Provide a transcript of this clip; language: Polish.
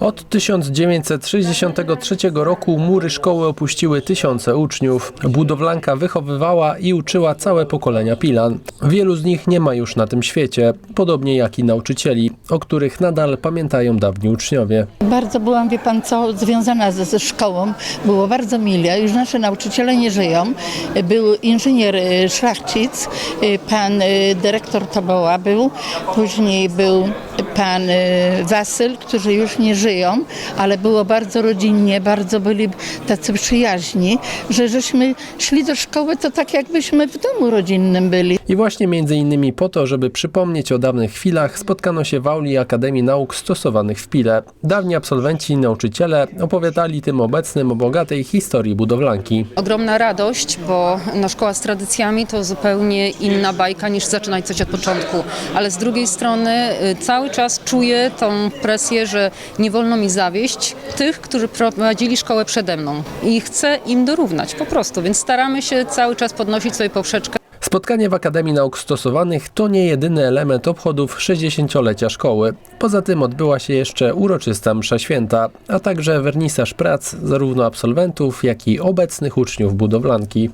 Od 1963 roku mury szkoły opuściły tysiące uczniów. Budowlanka wychowywała i uczyła całe pokolenia Pilan. Wielu z nich nie ma już na tym świecie, podobnie jak i nauczycieli, o których nadal pamiętają dawni uczniowie. Bardzo byłam, wie pan co, związana ze, ze szkołą. Było bardzo mile. Już nasze nauczyciele nie żyją. Był inżynier e, Szlachcic, e, pan e, dyrektor Toboła był, później był pan Wasyl, którzy już nie żyją, ale było bardzo rodzinnie, bardzo byli tacy przyjaźni, że żeśmy szli do szkoły, to tak jakbyśmy w domu rodzinnym byli. I właśnie między innymi po to, żeby przypomnieć o dawnych chwilach, spotkano się w auli Akademii Nauk Stosowanych w Pile. Dawni absolwenci i nauczyciele opowiadali tym obecnym o bogatej historii budowlanki. Ogromna radość, bo no, szkoła z tradycjami to zupełnie inna bajka niż zaczynać coś od początku. Ale z drugiej strony y, cały czas czuję tą presję, że nie wolno mi zawieść tych, którzy prowadzili szkołę przede mną. I chcę im dorównać po prostu, więc staramy się cały czas podnosić sobie poprzeczkę. Spotkanie w Akademii Nauk Stosowanych to nie jedyny element obchodów 60-lecia szkoły. Poza tym odbyła się jeszcze uroczysta msza święta, a także wernisaż prac zarówno absolwentów, jak i obecnych uczniów budowlanki.